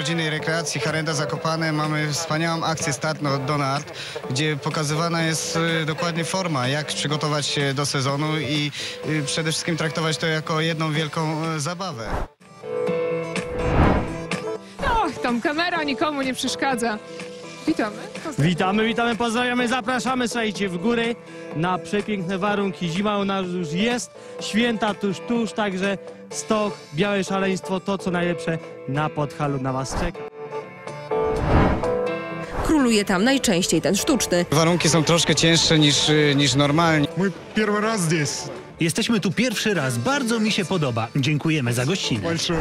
Rodzinnej Rekreacji Harenda Zakopane mamy wspaniałą akcję Start no- do Nart, gdzie pokazywana jest y, dokładnie forma, jak przygotować się do sezonu i y, przede wszystkim traktować to jako jedną wielką y, zabawę. Och, tam kamera nikomu nie przeszkadza. Witamy. Pozdrawiam. Witamy, witamy, pozdrawiamy, zapraszamy, słuchajcie, w góry na przepiękne warunki. Zima u nas już jest, święta tuż, tuż, także stok, białe szaleństwo, to co najlepsze na Podhalu na was czeka. Króluje tam najczęściej ten sztuczny. Warunki są troszkę cięższe niż, y, niż normalnie. Мы первый раз здесь. Jesteśmy tu pierwszy raz, bardzo mi się podoba. Dziękujemy za gościnę. Большое.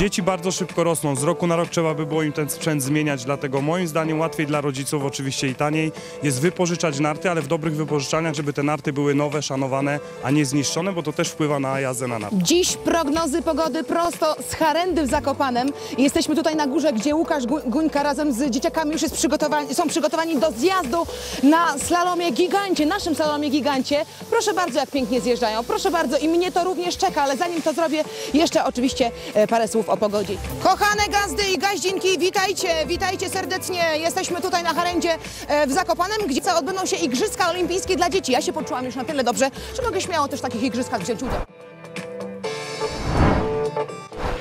Dzieci bardzo szybko rosną. Z roku na rok trzeba by było im ten sprzęt zmieniać, dlatego moim zdaniem łatwiej dla rodziców, oczywiście i taniej, jest wypożyczać narty, ale w dobrych wypożyczalniach, żeby te narty były nowe, szanowane, a nie zniszczone, bo to też wpływa na jazdę na nartach. Dziś prognozy pogody prosto z Harendy w Zakopanem. Jesteśmy tutaj na górze, gdzie Łukasz Gu- Guńka razem z dzieciakami już przygotowani, są przygotowani do zjazdu na slalomie gigancie, naszym slalomie gigancie. Proszę bardzo, jak pięknie zjeżdżają. Proszę bardzo i mnie to również czeka, ale zanim to zrobię, jeszcze oczywiście e, parę słów o pogodzie. Kochane gazdy i gaździnki, witajcie, witajcie serdecznie. Jesteśmy tutaj na Harendzie e, w Zakopanem, gdzie odbędą się Igrzyska Olimpijskie dla dzieci. Ja się poczułam już na tyle dobrze, że mogę śmiało też w takich igrzyskach wziąć udział.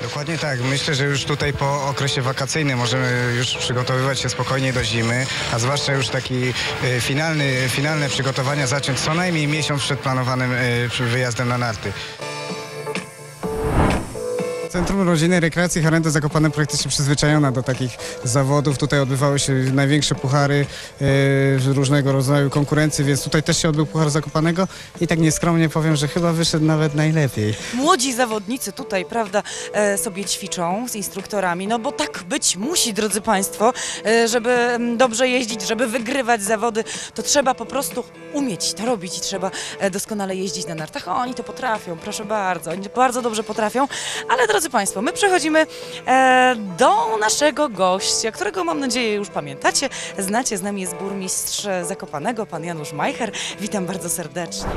Dokładnie tak. Myślę, że już tutaj po okresie wakacyjnym możemy już przygotowywać się spokojnie do zimy, a zwłaszcza już taki y, finalny, finalne przygotowania zacząć co najmniej miesiąc przed planowanym przy- wyjazdem na narty. Centrum Rodzinnej Rekreacji Harenda Zakopane praktycznie przyzwyczajona do takich zawodów. Tutaj odbywały się największe puchary e, różnego rodzaju konkurencji, więc tutaj też się odbył Puchar Zakopanego i tak nieskromnie powiem, że chyba wyszedł nawet najlepiej. Młodzi zawodnicy tutaj, prawda, e, sobie ćwiczą z instruktorami, no bo tak być musi, drodzy Państwo, e, żeby mm, dobrze jeździć, żeby wygrywać zawody, to trzeba po prostu umieć to robić i trzeba e, doskonale jeździć na nartach. O, oni to potrafią, proszę bardzo, oni bardzo dobrze potrafią, ale drodzy Państwo, my przechodzimy e, do naszego gościa, którego mam nadzieję już pamiętacie, znacie, z nami jest burmistrz Zakopanego, pan Janusz Majcher. Witam bardzo serdecznie.